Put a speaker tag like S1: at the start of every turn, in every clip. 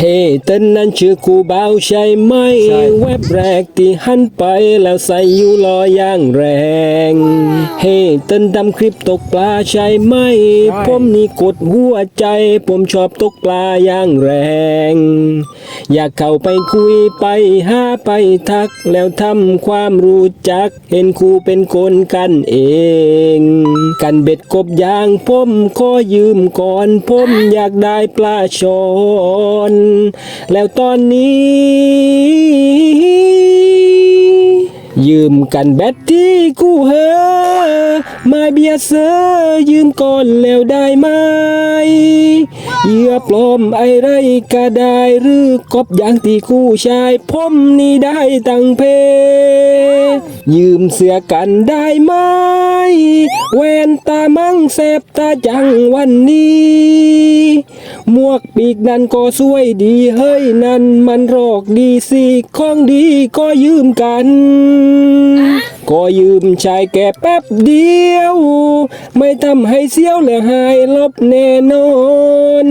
S1: ฮ้เต้นนั้นชื่อกูเบาใช่ไหม
S2: ใช่
S1: แวบแรกที่หันไปแล้วใส่ยูรออย่างแรง เฮ้เต้นดำคลิปตกปลาใช่ไหม ผมนี่กดหัวใจ ผมชอบตกปลาอย่างแรง อยากเข้าไปคุยไปหาไปทักแล้วทำความรู้จัก เห็นครูเป็นคนกันเอง กันเบ็ดกบยางผมขอยืมก่อนผมอยากได้ปลาชอนแล้วตอนนี้ ยืมกันแบตที่กู้เฮอมาเบียเซอร์ยืมก่อนแล้วได้ไหม เหยื่อปลอมไอไรก็ได้หรือกบอย่างที่คู่ชายผมนี่ได้ตั้งเพ ยืมเสื้อกันได้ไหมแวนตามังแสบตาจังวันนี้หมวกปีกนั้นก็สวยดีเฮ้ยนั่นมันรอกดีสิของดีก็ยืมกัน ก็ยืมชายแก่แป๊บเดียว ไม่ทำให้เสียวและหายลบแน่นอน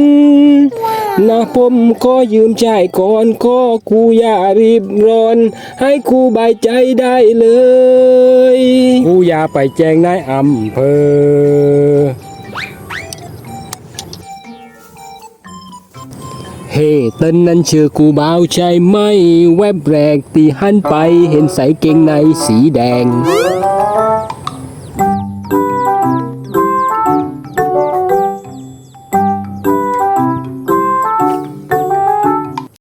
S1: นะผมก็ยืมชายก่อนก็กูอย่ารีบร้อน ให้กูบายใจได้เลย
S2: กูอย่าไปแจ้งนายอำเภอ
S1: เฮ้ต้นนั้นชื่อกูเบาใช่ไหม แวบแรกตีหันไปเห็นใส่เกงในสีแดง